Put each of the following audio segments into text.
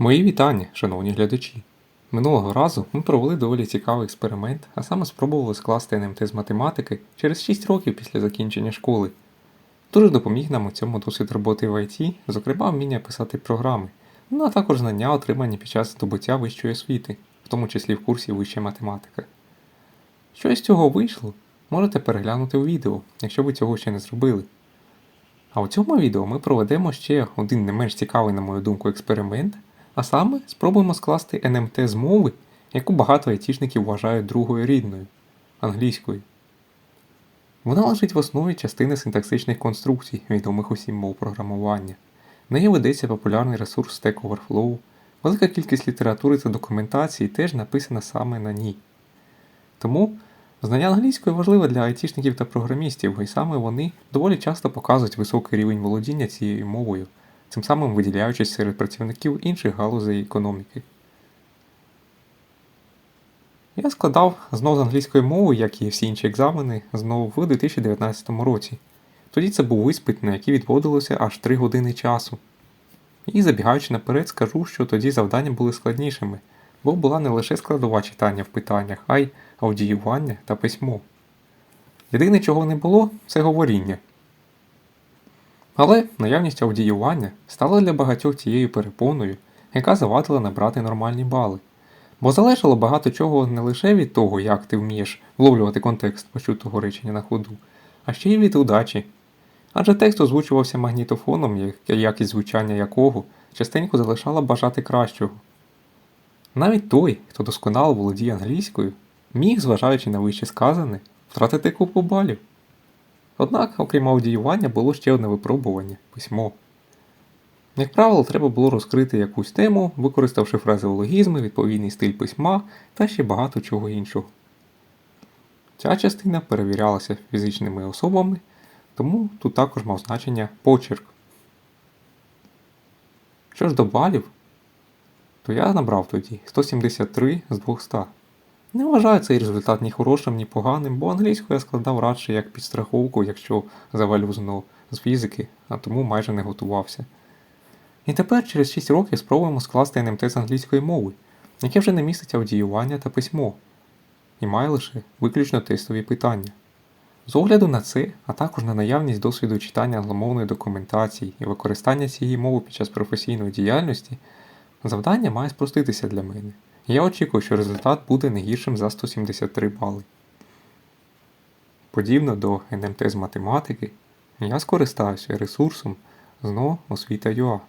Мої вітання, шановні глядачі. Минулого разу ми провели доволі цікавий експеримент, а саме спробували скласти НМТ з математики через 6 років після закінчення школи. Дуже допоміг нам у цьому досвід роботи в IT, зокрема вміння писати програми, ну а також знання, отримані під час здобуття вищої освіти, в тому числі в курсі вища математика. Що з цього вийшло, можете переглянути у відео, якщо ви цього ще не зробили. А у цьому відео ми проведемо ще один не менш цікавий, на мою думку, експеримент, а саме спробуємо скласти НМТ з мови, яку багато айтішників вважають другою рідною англійською. Вона лежить в основі частини синтаксичних конструкцій, відомих усім мов програмування. Неї ведеться популярний ресурс Stack Overflow, велика кількість літератури та документації теж написана саме на ній. Тому знання англійської важливе для айтішників та програмістів, і саме вони доволі часто показують високий рівень володіння цією мовою, цим самим виділяючись серед працівників інших галузей економіки. Я складав знов з англійської мови, як і всі інші екзамени, знову в 2019 році. Тоді це був іспит, на який відводилося аж 3 години часу. І забігаючи наперед, скажу, що тоді завдання були складнішими, бо була не лише складова читання в питаннях, а й аудіювання та письмо. Єдине, чого не було, це говоріння. Але наявність аудіювання стала для багатьох тією перепоною, яка завадила набрати нормальні бали. Бо залежало багато чого не лише від того, як ти вмієш вловлювати контекст почутого речення на ходу, а ще й від удачі. Адже текст озвучувався магнітофоном, якість звучання якого частенько залишала бажати кращого. Навіть той, хто досконало володіє англійською, міг, зважаючи на вище сказане, втратити купу балів. Однак, окрім аудіювання, було ще одне випробування письмо. Як правило, треба було розкрити якусь тему, використавши фразеологізми, відповідний стиль письма та ще багато чого іншого. Ця частина перевірялася фізичними особами, тому тут також мав значення почерк. Що ж до балів, то я набрав тоді 173 з 200. Не вважаю цей результат ні хорошим, ні поганим, бо англійську я складав радше як підстраховку, якщо завалю знову з фізики, а тому майже не готувався. І тепер через 6 років спробуємо скласти НМТ з англійської мови, яке вже не містить аудіювання та письмо, і має лише виключно тестові питання. З огляду на це, а також на наявність досвіду читання англомовної документації і використання цієї мови під час професійної діяльності, завдання має спроститися для мене. Я очікую, що результат буде не гіршим за 173 бали. Подібно до НМТ з математики, я скористаюся ресурсом ЗНО освіта.ua,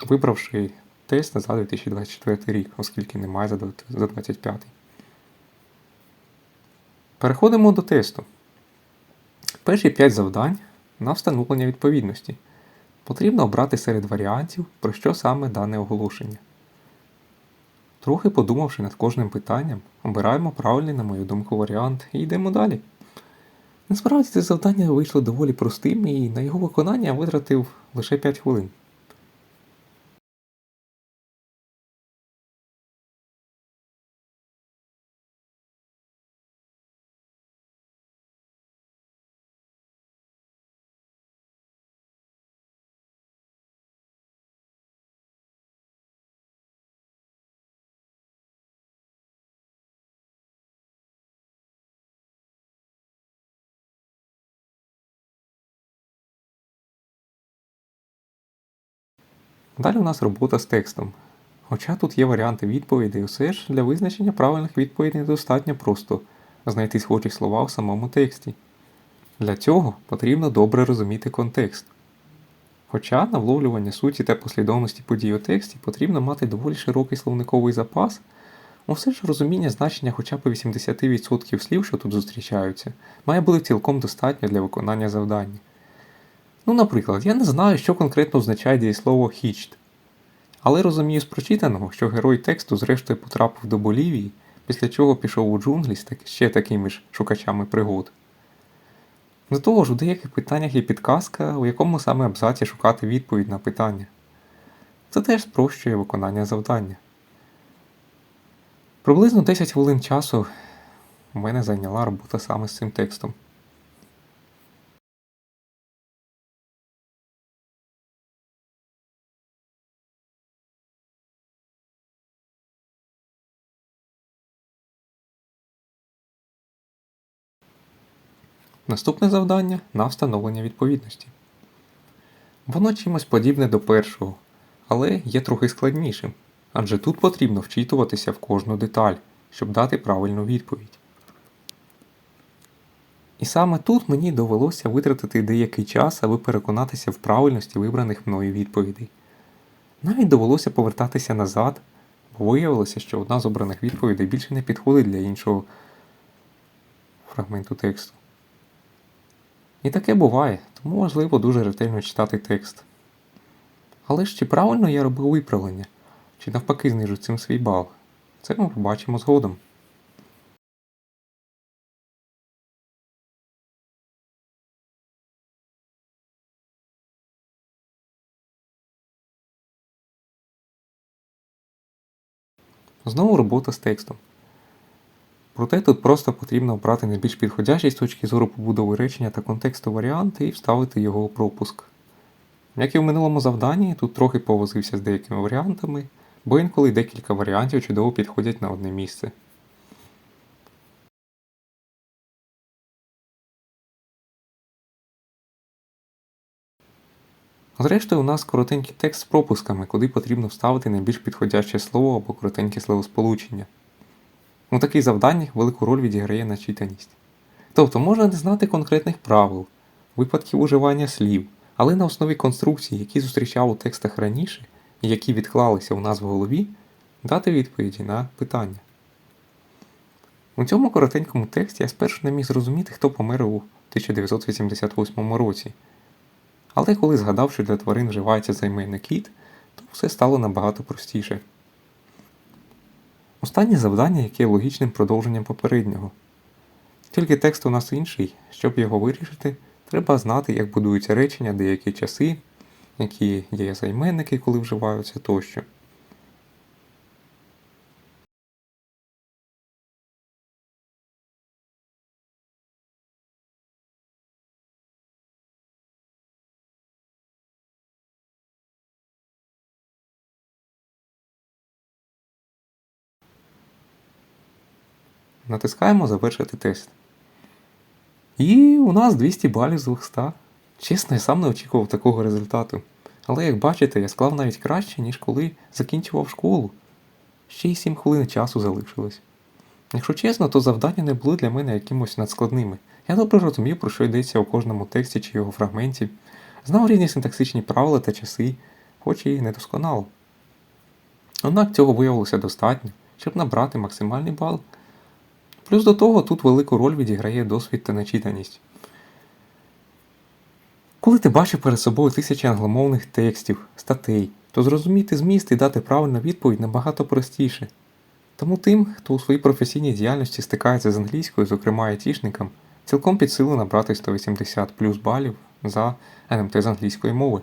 вибравши тест за 2024 рік, оскільки немає за 2025. Переходимо до тесту. Перші 5 завдань на встановлення відповідності. Потрібно обрати серед варіантів, про що саме дане оголошення. Трохи подумавши над кожним питанням, обираємо правильний, на мою думку, варіант і йдемо далі. Насправді це завдання вийшло доволі простим і на його виконання витратив лише 5 хвилин. Далі у нас робота з текстом. Хоча тут є варіанти відповідей, усе ж для визначення правильних відповідей недостатньо просто знайти схожі слова в самому тексті. Для цього потрібно добре розуміти контекст. Хоча на вловлювання суті та послідовності подій у тексті потрібно мати доволі широкий словниковий запас, усе ж розуміння значення хоча б 80% слів, що тут зустрічаються, має бути цілком достатньо для виконання завдання. Ну, наприклад, я не знаю, що конкретно означає дієслово hitched, але розумію з прочитаного, що герой тексту зрештою потрапив до Болівії, після чого пішов у джунглі з ще такими ж шукачами пригод. До того ж, у деяких питаннях є підказка, у якому саме абзаці шукати відповідь на питання. Це теж спрощує виконання завдання. Приблизно 10 хвилин часу у мене зайняла робота саме з цим текстом. Наступне завдання на встановлення відповідності. Воно чимось подібне до першого, але є трохи складнішим, адже тут потрібно вчитуватися в кожну деталь, щоб дати правильну відповідь. І саме тут мені довелося витратити деякий час, аби переконатися в правильності вибраних мною відповідей. Навіть довелося повертатися назад, бо виявилося, що одна з обраних відповідей більше не підходить для іншого фрагменту тексту. І таке буває, тому важливо дуже ретельно читати текст. Але ж чи правильно я робив виправлення, чи навпаки знижу цим свій бал, це ми побачимо згодом. Знову робота з текстом. Проте тут просто потрібно обрати найбільш підходящий з точки зору побудови речення та контексту варіант і вставити його у пропуск. Як і в минулому завданні, тут трохи повозився з деякими варіантами, бо інколи декілька варіантів чудово підходять на одне місце. Зрештою, у нас коротенький текст з пропусками, куди потрібно вставити найбільш підходяще слово або коротеньке словосполучення. У таких завданнях велику роль відіграє начитаність. Тобто можна не знати конкретних правил, випадків уживання слів, але на основі конструкцій, які зустрічав у текстах раніше і які відклалися у нас в голові, дати відповіді на питання. У цьому коротенькому тексті я спершу не міг зрозуміти, хто помер у 1988 році. Але коли згадав, що для тварин вживається займенник кіт, то все стало набагато простіше. Останнє завдання, яке є логічним продовженням попереднього. Тільки текст у нас інший, щоб його вирішити, треба знати, як будуються речення, деякі часи, які є займенники, коли вживаються тощо. Натискаємо Завершити тест. І у нас 200 балів з 200. Чесно, я сам не очікував такого результату. Але як бачите, я склав навіть краще, ніж коли закінчував школу. Ще й 7 хвилин часу залишилось. Якщо чесно, то завдання не були для мене якимось надскладними. Я добре розумів, про що йдеться у кожному тексті чи його фрагменті, знав різні синтаксичні правила та часи, хоч і недосконало. Однак цього виявилося достатньо, щоб набрати максимальний бал. Плюс до того тут велику роль відіграє досвід та начитаність. Коли ти бачиш перед собою тисячі англомовних текстів, статей, то зрозуміти зміст і дати правильну відповідь набагато простіше. Тому тим, хто у своїй професійній діяльності стикається з англійською, зокрема айтішникам, цілком під силу набрати 180 плюс балів за НМТ з англійської мови.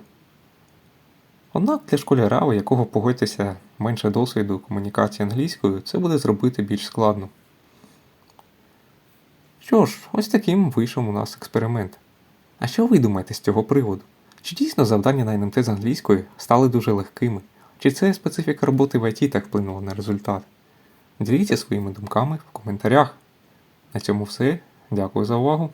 Однак для школяра, у якого погодьтеся менше досвіду комунікації англійською, це буде зробити більш складно. Що ж, ось таким вийшов у нас експеримент. А що ви думаєте з цього приводу? Чи дійсно завдання на НМТ з англійської стали дуже легкими? Чи це специфіка роботи в ІТ так вплинула на результат? Діліться своїми думками в коментарях. На цьому все. Дякую за увагу.